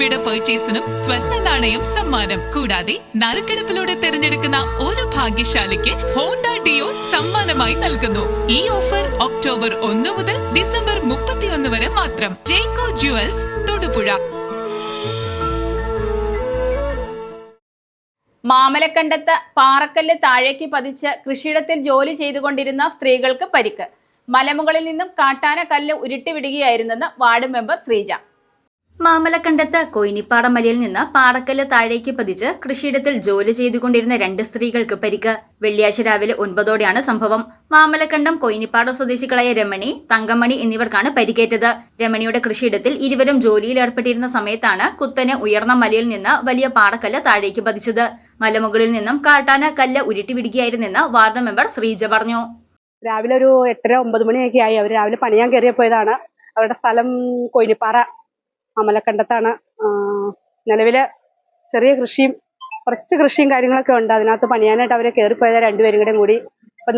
രൂപയുടെ പെർച്ചേസിനും സ്വർണ നാണയം സമ്മാനം. കൂടാതെ നറുക്കെടുപ്പിലൂടെ തിരഞ്ഞെടുക്കുന്ന ഒരു ഭാഗ്യശാലിക്ക് ഹോണ്ട ഡിയോ സമ്മാനമായി നൽകുന്നു. ഈ ഓഫർ ഒക്ടോബർ ഒന്ന് മുതൽ ഡിസംബർ മുപ്പത്തിയൊന്ന് വരെ മാത്രം. ജേക്കോ ജുവൽസ് തൊടുപുഴ. മാമലക്കണ്ടത്ത് പാറക്കല്ല് താഴേക്ക് പതിച്ച് കൃഷിയിടത്തിൽ ജോലി ചെയ്തുകൊണ്ടിരുന്ന സ്ത്രീകൾക്ക് പരിക്ക്. മലമുകളിൽ നിന്നും കാട്ടാന കല്ല് ഉരുട്ടിവിടുകയായിരുന്നെന്ന് വാർഡ് മെമ്പർ ശ്രീജ. മാമലക്കണ്ടത്ത് കൊയിനിപ്പാടം മലയിൽ നിന്ന് പാടക്കല്ല് താഴേക്ക് പതിച്ച് കൃഷിയിടത്തിൽ ജോലി ചെയ്തുകൊണ്ടിരുന്ന രണ്ട് സ്ത്രീകൾക്ക് പരിക്ക്. വെള്ളിയാഴ്ച രാവിലെ ഒൻപതോടെയാണ് സംഭവം. മാമലക്കണ്ടം കൊയിനിപ്പാടം സ്വദേശികളായ രമണി തങ്കമണി എന്നിവർക്കാണ് പരിക്കേറ്റത്. രമണിയുടെ കൃഷിയിടത്തിൽ ഇരുവരും ജോലിയിൽ ഏർപ്പെട്ടിരുന്ന സമയത്താണ് കുത്തനെ ഉയർന്ന മലയിൽ നിന്ന് വലിയ പാടക്കല്ല് താഴേക്ക് പതിച്ചത്. മലമുകളിൽ നിന്നും കാട്ടാന കല്ല് ഉരുട്ടിവിടുകയായിരുന്നെന്ന് വാർഡ് മെമ്പർ ശ്രീജ പറഞ്ഞു. രാവിലെ ഒരു എട്ടര ഒമ്പത് മണിയൊക്കെ ആയി. അവർ രാവിലെ പണിയാൻ കയറിയപ്പോയതാണ് അവരുടെ സ്ഥലം കൊയിനിപ്പാറ. അമലക്കണ്ടത്താണ്. നിലവിൽ ചെറിയ കൃഷിയും കുറച്ച് കൃഷിയും കാര്യങ്ങളൊക്കെ ഉണ്ട്. അതിനകത്ത് പണിയാനായിട്ട് അവർ കയറിപ്പോയത് രണ്ടുപേരും കൂടെ കൂടി. ഇപ്പം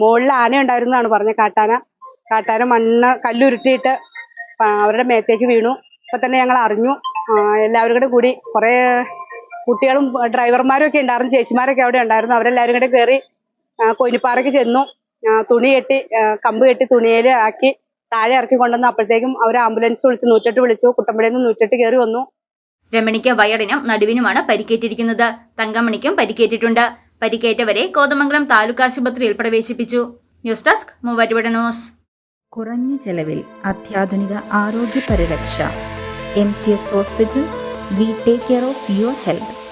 മുകളിൽ ആന ഉണ്ടായിരുന്നതാണ് പറഞ്ഞ കാട്ടാന. കാട്ടാന മണ്ണ് കല്ലുരുട്ടിയിട്ട് അവരുടെ മേത്തേക്ക് വീണു. ഇപ്പം തന്നെ ഞങ്ങൾ അറിഞ്ഞു. എല്ലാവരും കൂടെ കൂടി കുറേ കുട്ടികളും ഡ്രൈവർമാരും ഒക്കെ ഉണ്ടായിരുന്നു. ചേച്ചിമാരൊക്കെ അവിടെ ഉണ്ടായിരുന്നു. അവരെല്ലാവരും കൂടെ കയറി കൊയിനിപ്പാറയ്ക്ക് ചെന്നു. തുണി കെട്ടി കമ്പ് കെട്ടി തുണിയിൽ ആക്കി താഴെ ഇറക്കി കൊണ്ടുവന്ന അപ്പോഴത്തേക്കും അവർ ആംബുലൻസ് വിളിച്ചു നൂറ്റെട്ട് വിളിച്ചു. കുട്ടമ്പടിയിൽ നിന്ന് നൂറ്റെട്ട് കയറി വന്നു. രമണിക്ക് വയറിനും നടുവിനുമാണ് പരിക്കേറ്റിരിക്കുന്നത്. തങ്കമണിക്കും പരിക്കേറ്റിട്ടുണ്ട്. പരിക്കേറ്റവരെ കോതമംഗലം താലൂക്ക് ആശുപത്രിയിൽ പ്രവേശിപ്പിച്ചു. News desk Muvattupuzha news. കുറഞ്ഞ ചെലവിൽ അത്യാധുനിക ആരോഗ്യ പരിരക്ഷ M C S hospital we take care of your health.